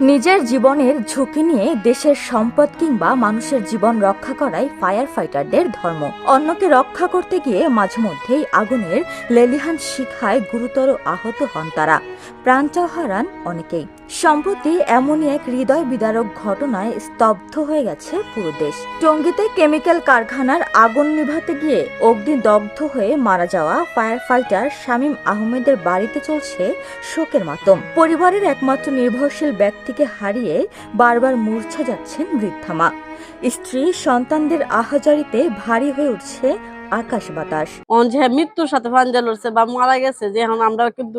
নিজের জীবনের ঝুঁকি নিয়ে দেশের সম্পদ কিংবা মানুষের জীবন রক্ষা করাই ফায়ার ফাইটারদের ধর্ম। অন্যকে রক্ষা করতে গিয়ে মাঝে মধ্যেই আগুনের লেলিহান শিখায় গুরুতর আহত হন তারা। প্রাণটাও হারান অনেকেই। সম্প্রতি এমনই এক হৃদয় বিদারক ঘটনায় স্তব্ধ হয়ে গেছে পুরো দেশ। টঙ্গীতে কেমিক্যাল কারখানার আগুন নিভাতে গিয়ে অগ্নিদগ্ধ হয়ে মারা যাওয়া ফায়ার ফাইটার শামীম আহমেদের বাড়িতে চলছে শোকের মাতম। পরিবারের একমাত্র নির্ভরশীল ব্যক্তিকে হারিয়ে বারবার মূর্ছা যাচ্ছেন বৃদ্ধা মা। স্ত্রী সন্তানদের আহাজারিতে ভারী হয়ে উঠছে আকাশ বাতাস। মৃত্যুর সাথে ফাঞ্জা লড়ছে বা মারা গেছে, যে এখন আমরা কিন্তু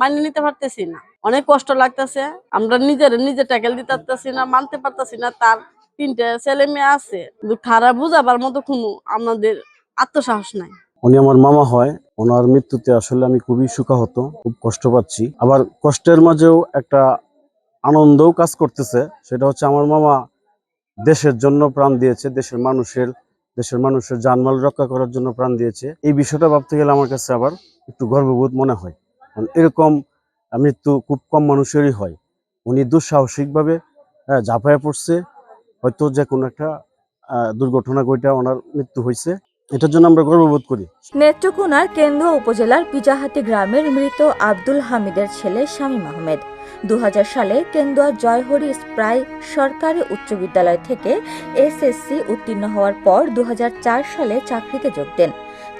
মানিয়ে নিতে পারতেছি না। অনেক কষ্ট লাগতেছে। আমরা নিজের, নিজে ট্যাকেল দিতে পারতেছি না, মানতে পারতেছি না, তার তিনটে ছেলে মেয়ে আছে। খারাপ বুঝাবার মতো কোনো আমাদের আত্মসাহস নাই। উনি আমার মামা হয়, ওনার মৃত্যুতে আসলে আমি খুবই সুখাহত, খুব কষ্ট পাচ্ছি। আবার কষ্টের মাঝেও একটা আনন্দও কাজ করতেছে, সেটা হচ্ছে আমার মামা দেশের জন্য প্রাণ দিয়েছে, দেশের মানুষের দেশের মানুষের জানমাল রক্ষা করার জন্য প্রাণ দিয়েছে। এই বিষয়টা ভাবতে গেলে আমার কাছে আবার একটু গর্ববোধ মনে হয়। এরকম মৃত্যু খুব কম মানুষেরই হয়। উনি দুঃসাহসিকভাবে ঝাঁপায় পড়ছে। হয়তো যে কোনো একটা দুর্ঘটনা ঘটা ওনার মৃত্যু হয়েছে। এটার জন্য আমরা গর্ববোধ করি। নেত্রকোনার কেন্দ্র উপজেলার পিজাহাতি গ্রামের মৃত আব্দুল হামিদের ছেলে শামীম আহমেদ। দু হাজার সালে কেন্দুয়া জয়হরি স্প্রাই সরকারি উচ্চ বিদ্যালয় থেকে এসএসসি উত্তীর্ণ হওয়ার পর দু হাজার চার সালে চাকরিতে যোগ দেন।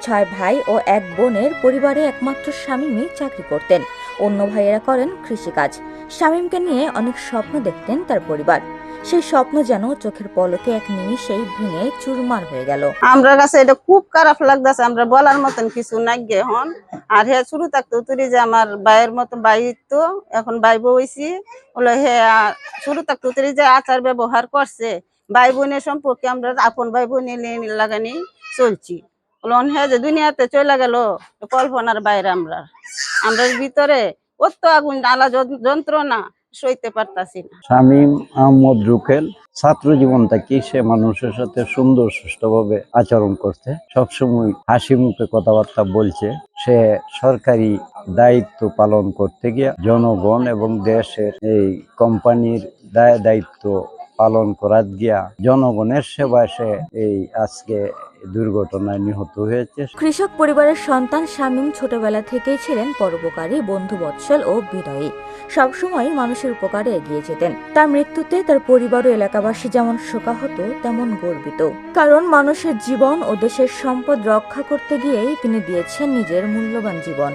ছয় ভাই ও এক বোনের পরিবারে একমাত্র স্বামীমই চাকরি করতেন। অন্য ভাইয়েরা করেন কৃষিকাজ। শামীমকে নিয়ে অনেক স্বপ্ন দেখতেন তার পরিবার। সেই স্বপ্ন যেন চোখের পলকে এক নিমিষেই ভেঙে চুরমার হয়ে গেল। আমরা কাছে এটা খুব খারাপ লাগতেছে, আমরা বলার মতন কিছু গে হন। আর হে, শুরু থাকতে তুরি যে আমার বাইয়ের মতো বাই তো, এখন বাই বইছি বলে হে, আ- শুরু থাকতে তুরি যে আচার ব্যবহার করছে। ভাই বোনের সম্পর্কে আমরা আপন ভাই বোনের লাগানি চলছি। বলে হে যে দুনিয়াতে চলে গেল কল্পনার বাইরে আমরা। আমরা ভিতরে অত আগুন, আলা যন- যন্ত্রণা সইতে পারতাছি না। শামীম আহমদ রুকেল ছাত্র জীবন থেকে সে মানুষের সাথে সুন্দর, সুষ্ঠুভাবে আচরণ করছে? সবসময় হাসি মুখে কথাবার্তা বলছে। সে সরকারি দায়িত্ব পালন করতে গিয়ে জনগণ এবং দেশের এই কোম্পানির দায় দায়িত্ব পালন করার গিয়া জনগণের সেবায় সে এই আজকে দুর্ঘটনায় নিহত হয়েছে। কৃষক পরিবারের সন্তান শামীম ছোটবেলা থেকেই ছিলেন পরোপকারী বন্ধু বৎসল ও বিনয়ী সবসময় মানুষের উপকারে এগিয়ে যেতেন। তার মৃত্যুতে তার পরিবার ও এলাকাবাসী যেমন শোকাহত তেমন গর্বিত। কারণ মানুষের জীবন ও দেশের সম্পদ রক্ষা করতে গিয়েই তিনি দিয়েছেন নিজের মূল্যবান জীবন।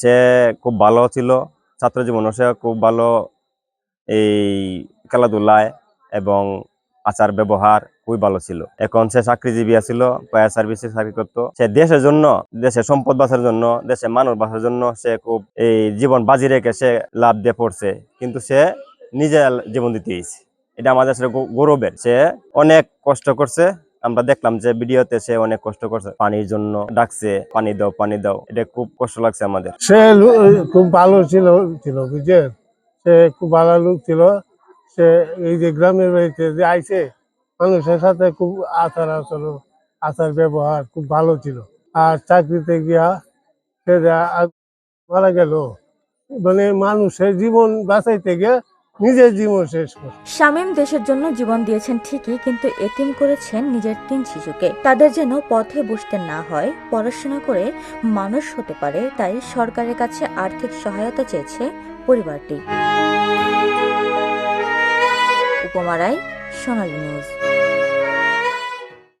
সে খুব ভালো ছিল ছাত্র জীবনে সে খুব ভালো এই খেলাধুলায় এবং আচার ব্যবহার খুবই ভালো ছিল। এখন সে চাকরিজীবী ছিল ফায়ার সার্ভিসে চাকরি করতো। সে দেশের জন্য দেশের সম্পদ বাঁচার জন্য দেশের মানুষ বাঁচার জন্য সে খুব এই জীবন বাজি রেখে সে লাভ দিয়ে পড়ছে। কিন্তু সে নিজে জীবন দিতে। এটা আমাদের আসলে গৌরবের। সে অনেক কষ্ট করছে। আমরা দেখলাম যে ভিডিওতে সে অনেক কষ্ট করছে। পানির জন্য ডাকছে, পানি দাও পানি দাও। এটা খুব কষ্ট লাগছে আমাদের। সে খুব ভালো ছিল ছিল, বুঝছেন? সে খুব ভালো লোক ছিল। সে এই যে গ্রামের বাড়িতে যে আইছে, মানুষের সাথে খুব আচার আচরণ, আচার ব্যবহার খুব ভালো ছিল। আর চাকরিতে গিয়া সে মারা গেল মানে মানুষের জীবন বাঁচাইতে গিয়ে নিজের জীবন শেষ করে। শামীম দেশের জন্য জীবন দিয়েছেন ঠিকই, কিন্তু এতিম করেছেন নিজের তিন শিশুকে। তাদের যেন পথে বসতে না হয়, পড়াশোনা করে মানুষ হতে পারে, তাই সরকারের কাছে আর্থিক সহায়তা চেয়েছে পরিবারটি। উপমারায় সোনালী নিউজ।